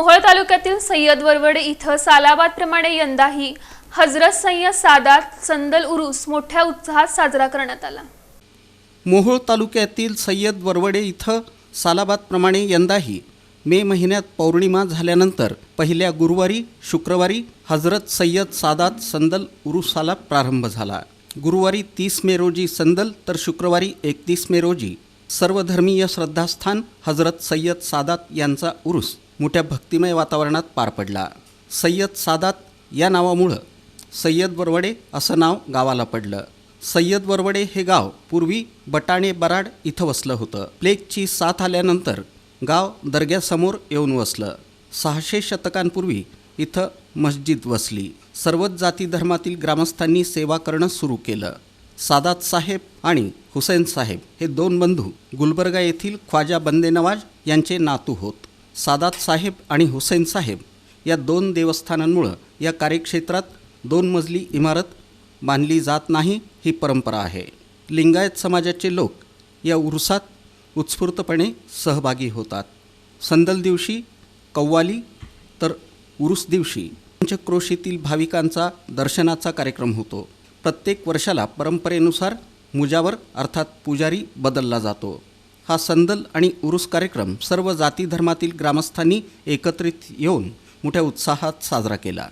मोहोळ तालुक्यातील सय्यद वरवडे इथं सालाबादप्रमाणे यंदाही हजरत सय्यद सादात संदल उरूस मोठ्या उत्साहात साजरा करण्यात आला. मोहोळ तालुक्यातील सय्यद वरवडे इथं सालाबादप्रमाणे यंदाही मे महिन्यात पौर्णिमा झाल्यानंतर पहिल्या गुरुवारी शुक्रवारी हजरत सय्यद सादात संदल उरुसाला प्रारंभ झाला. गुरुवारी तीस मे रोजी संदल तर शुक्रवारी एकतीस मे रोजी सर्वधर्मीय श्रद्धास्थान हजरत सय्यद सादात यांचा उरूस मोठ्या भक्तिमय वातावरणात पार पडला. सय्यद सादात या नावामुळं सय्यद बरवडे असं नाव गावाला पडलं. सय्यद बरवडे हे गाव पूर्वी बटाणे बराड इथं वसलं होतं. प्लेगची साथ आल्यानंतर गाव दर्ग्यासमोर येऊन वसलं. सहाशे शतकांपूर्वी इथं मस्जिद वसली. सर्वच जाती धर्मातील ग्रामस्थांनी सेवा करणं सुरू केलं. सादात साहेब आणि हुसेन साहेब हे दोन बंधू गुलबर्गा येथील ख्वाजा बंदे नवाज यांचे नातू होत. सादात साहेब आणि हुसेन साहेब या दोन देवस्थानांमुळं या कार्यक्षेत्रात दोन मजली इमारत बांधली जात नाही ही परंपरा आहे. लिंगायत समाजाचे लोक या उरुसात उत्स्फूर्तपणे सहभागी होतात. संदल दिवशी कव्वाली तर उरुस दिवशी पंचक्रोशीतील भाविकांचा दर्शनाचा कार्यक्रम होतो. प्रत्येक वर्षाला परंपरेनुसार मुजावर अर्थात पुजारी बदलला जातो. हा संदल आणि उरुस कार्यक्रम सर्व जाती धर्मातील ग्रामस्थांनी एकत्रित येऊन मोठ्या उत्साहात साजरा केला.